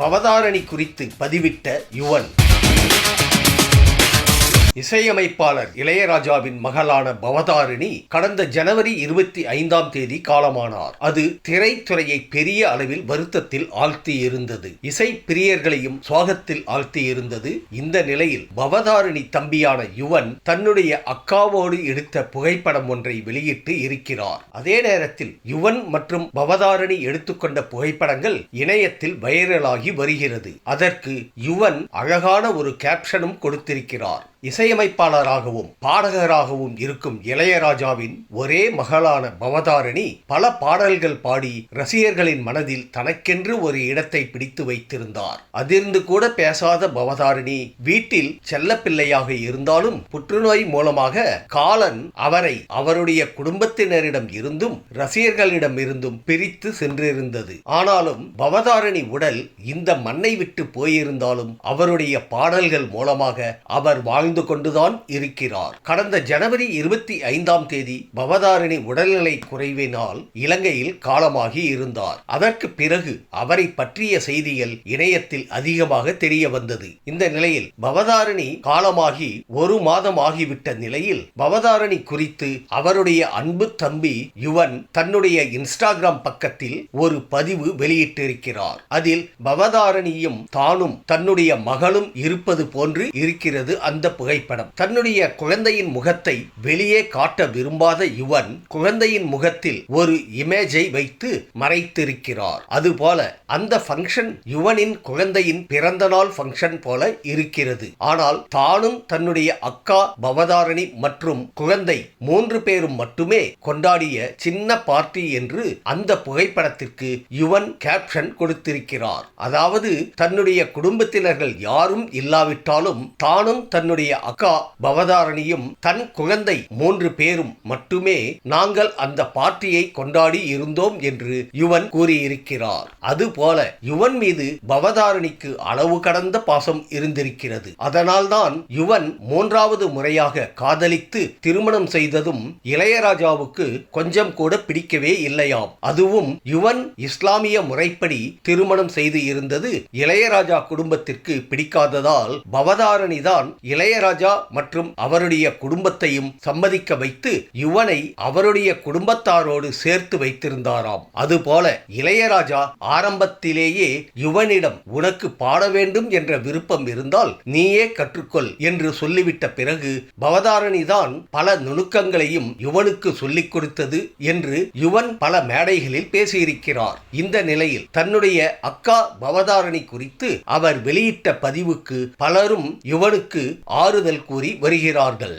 பவதாரணி குறித்து பதிவிட்ட யுவன். இசையமைப்பாளர் இளையராஜாவின் மகளான பவதாரிணி கடந்த ஜனவரி இருபத்தி ஐந்தாம் தேதி காலமானார். அது திரைத்துறையை பெரிய அளவில் வருத்தத்தில் ஆழ்த்தி இருந்தது இசை பிரியர்களையும் சுவாகத்தில் ஆழ்த்தி இருந்தது இந்த நிலையில் பவதாரிணி தம்பியான யுவன் தன்னுடைய அக்காவோடு எடுத்த புகைப்படம் ஒன்றை வெளியிட்டு இருக்கிறார். அதே நேரத்தில் யுவன் மற்றும் பவதாரிணி எடுத்துக்கொண்ட புகைப்படங்கள் இணையத்தில் வைரலாகி வருகிறது. அதற்கு யுவன் அழகான ஒரு கேப்ஷனும் கொடுத்திருக்கிறார். இசையமைப்பாளராகவும் பாடகராகவும் இருக்கும் இளையராஜாவின் ஒரே மகளான பவதாரணி பல பாடல்கள் பாடி ரசிகர்களின் மனதில் தனக்கென்று ஒரு இடத்தை பிடித்து வைத்திருந்தார். அதிர்ந்து கூட பேசாத பவதாரணி வீட்டில் செல்லப்பிள்ளையாக இருந்தாலும் புற்றுநோய் மூலமாக காலன் அவரை அவருடைய குடும்பத்தினரிடம் இருந்தும் ரசிகர்களிடம் இருந்தும் பிரித்து சென்றிருந்தது. ஆனாலும் பவதாரணி உடல் இந்த மண்ணை விட்டு போயிருந்தாலும் அவருடைய பாடல்கள் மூலமாக அவர் வாழ்ந்து கொண்டுதான் இருக்கிறார். கடந்த ஜனவரி இருபத்தி ஐந்தாம் தேதி பவதாரிணி உடல்நிலை குறைவினால் இலங்கையில் காலமாகி இருந்தார். அதற்கு பிறகு அவரை பற்றிய செய்திகள் இணையத்தில் அதிகமாக தெரிய வந்தது. இந்த நிலையில் பவதாரிணி காலமாகி ஒரு மாதம் ஆகிவிட்ட நிலையில் பவதாரணி குறித்து அவருடைய அன்பு தம்பி யுவன் தன்னுடைய இன்ஸ்டாகிராம் பக்கத்தில் ஒரு பதிவு வெளியிட்டிருக்கிறார். அதில் பவதாரணியும் தானும் தன்னுடைய மகளும் இருப்பது போன்று இருக்கிறது அந்த புகைப்படம். தன்னுடைய குழந்தையின் முகத்தை வெளியே காட்ட விரும்பாத யுவன் குழந்தையின் முகத்தில் ஒரு இமேஜை வைத்து மறைத்திருக்கிறார். அதுபோல அந்த ஃபங்க்ஷன் யுவனின் குழந்தையின் பிறந்த நாள் ஃபங்க்ஷன் போல இருக்கிறது. ஆனால் தானும் தன்னுடைய அக்கா பவதாரணி மற்றும் குழந்தை மூன்று பேரும் மட்டுமே கொண்டாடிய சின்ன பார்ட்டி என்று அந்த புகைப்படத்திற்கு யுவன் கேப்ஷன் கொடுத்திருக்கிறார். அதாவது தன்னுடைய குடும்பத்தினர்கள் யாரும் இல்லாவிட்டாலும் தானும் தன்னுடைய அக்கா பவதாரணியும் தன் குழந்தை மூன்று பேரும் மட்டுமே நாங்கள் அந்த பார்ட்டியை கொண்டாடி இருந்தோம் என்று யுவன் கூறியிருக்கிறார். அதுபோல யுவன் மீது பவதாரணிக்கு அளவு கடந்த பாசம் இருந்திருக்கிறது. அதனால்தான் யுவன் மூன்றாவது முறையாக காதலித்து திருமணம் செய்ததும் இளையராஜாவுக்கு கொஞ்சம் கூட பிடிக்கவே இல்லையாம். அதுவும் யுவன் இஸ்லாமிய முறைப்படி திருமணம் செய்து இருந்தது இளையராஜா குடும்பத்திற்கு பிடிக்காததால் பவதாரணி தான் இளையராஜா மற்றும் அவருடைய குடும்பத்தையும் சம்மதிக்க வைத்து யுவனை அவருடைய குடும்பத்தாரோடு சேர்த்து வைத்திருந்தாராம். அதுபோல இளையராஜா ஆரம்பத்திலேயே யுவனிடம் உனக்கு பாட வேண்டும் என்ற விருப்பம் இருந்தால் நீயே கற்றுக்கொள் என்று சொல்லிவிட்ட பிறகு பவதாரணிதான் பல நுணுக்கங்களையும் யுவனுக்கு சொல்லிக் கொடுத்தது என்று யுவன் பல மேடைகளில் பேசியிருக்கிறார். இந்த நிலையில் தன்னுடைய அக்கா பவதாரணி குறித்து அவர் வெளியிட்ட பதிவுக்கு பலரும் யுவனுக்கு ஆறுதல் கூறி வருகிறார்கள்.